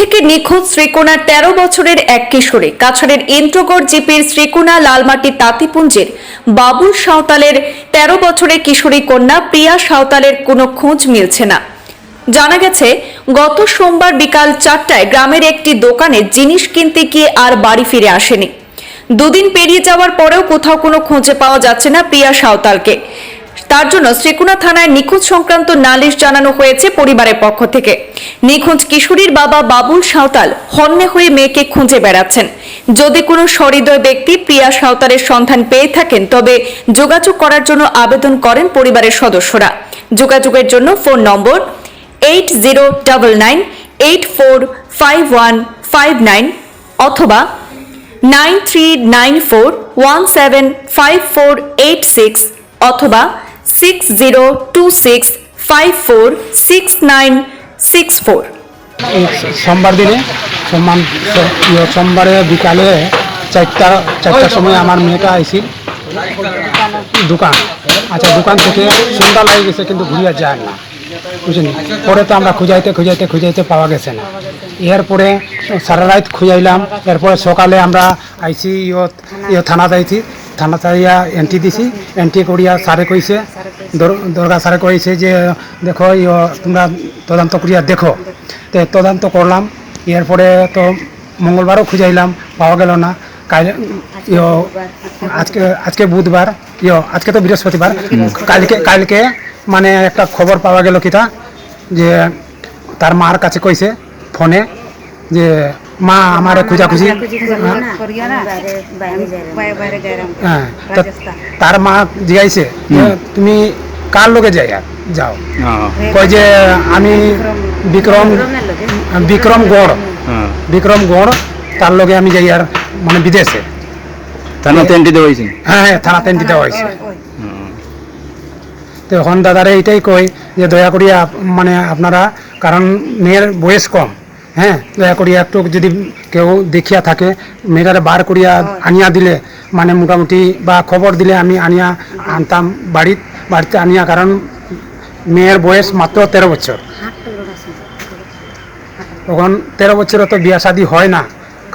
থেকে নিখোঁজ শ্রীকোনার তেরো বছরের এক কিশোরে। কাছাড়ের ইন্দ্রগড় জিপির শ্রীকোনা লালমাটি তাঁতিপুঞ্জের বাবুল সাঁওতালের তেরো বছরের কিশোরী কন্যা প্রিয়া সাঁওতালের কোনো খোঁজ মিলছে না। জানা গেছে, গত সোমবার বিকাল চারটায় গ্রামের একটি দোকানে জিনিস কিনতে গিয়ে আর বাড়ি ফিরে আসেনি। দুদিন পেরিয়ে যাওয়ার পরেও কোথাও কোনো খুঁজে পাওয়া যাচ্ছে না প্রিয়া সাঁওতালকে। তার জন্য শ্রীকুনা থানায় নিখোঁজ সংক্রান্ত নালিশ জানানো হয়েছে পরিবারের পক্ষ থেকে। নিখোঁজ কিশোরীর বাবা বাবুল সাঁওতাল হন্যে হয়ে মেয়েকে খুঁজে বেড়াচ্ছেন। যদি কোনো সহৃদয় ব্যক্তি প্রিয়া সাঁওতালের সন্ধান পেয়ে থাকেন, তবে যোগাযোগ করার জন্য আবেদন করেন পরিবারের সদস্যরা। যোগাযোগের জন্য ফোন নম্বর eight zero double nine eight four five one five nine অথবা nine three nine four one seven five four eight six অথবা six zero two six five four six nine six four সোমবার দিনে ইয়ে সোমবারে বিকালে চারটা, চারটার সময় আমার মেয়েটা আইসি দোকান। আচ্ছা দোকান থেকে সন্ধ্যা লাগে গেছে, কিন্তু ঘুরিয়া যায় না। বুঝলি পরে তো আমরা খুঁজাইতে খুঁজাইতে খুঁজাইতে পাওয়া গেছে না। এরপরে সারা রাত খুঁজাইলাম, এরপরে সকালে আমরা আইসি ইয়ত ইয় থানাতে আইছি। থানা তাইয়া এন্ট্রি দিছি এন্ট্রি করিয়া স্যারে কইছে দর- দরগা স্যারে কইছে যে দেখো তোমরা তদন্ত করিয়া দেখো তো তদন্ত করলাম এরপরে তো মঙ্গলবারও খুঁজাইলাম পাওয়া গেল না কাল ইয় আজকে আজকে বুধবার ইয় আজকে তো বৃহস্পতিবার কালকে কালকে মানে একটা খবর পাওয়া গেল কিটা যে তার মার কাছে কইছে ফোনে যে মা আমারে খুঁজাখুঁজি? হ্যাঁ। তো তার মা জিগাইছে তুমি কার লোকে যাই যাও। কয় যে আমি বিক্রম বিক্রম গড়। বিক্রম গড় তার লগে আমি যাই আর মানে বিদেশে। থানাতে এন্ট্রি দেওয়া হয়েছে? হ্যাঁ হ্যাঁ থানাতে দিতে হয়েছে। তো এখন দাদারে এইটাই কই যে দয়া করি আপ- মানে আপনারা কারণ মেয়ের বয়স কম। হ্যাঁ। দয়া করিয়া একটু যদি কেউ দেখিয়া থাকে মেয়েটারে বার করিয়া আনিয়া দিলে মানে মোটামুটি বা খবর দিলে আমি আনিয়া আনতাম বাড়িত, বাড়িতে আনিয়া, কারণ মেয়ের বয়স মাত্র তেরো বছর। তখন তেরো বছরে তো বিয়া শাদি হয় না,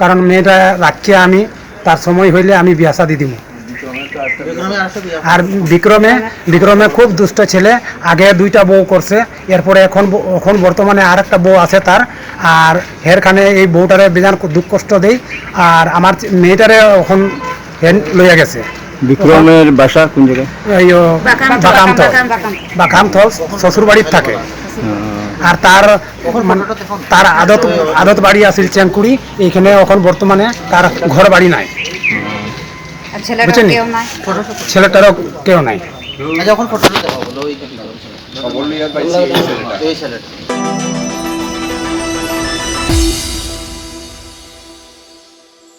কারণ মেয়েটা রাখিয়া আমি, তার সময় হইলে আমি বিয়া শাদি দিব আর বিক্রমে বিক্রমে খুব দুষ্ট ছেলে। আগে দুইটা বউ করছে এরপরে এখন এখন বর্তমানে আর একটা বউ আছে তার। আর হেরখানে এই বউটারে বিধান দুঃখ কষ্ট দেই। আর আমার মেয়েটারে এখন হেন লইয়া গেছে। বিক্রমের বাসা কোন জায়গায়? শ্বশুর বাড়ির থাকে। আর তার তার আদত আদত বাড়ি আছিল চেঙ্কুড়ি এইখানে এখন বর্তমানে তার ঘর বাড়ি নাই। বুঝছেন? কেউ নাই। ছেলেটারও কেউ নাই। যখন ফটো বলো ওই ছেলেটা।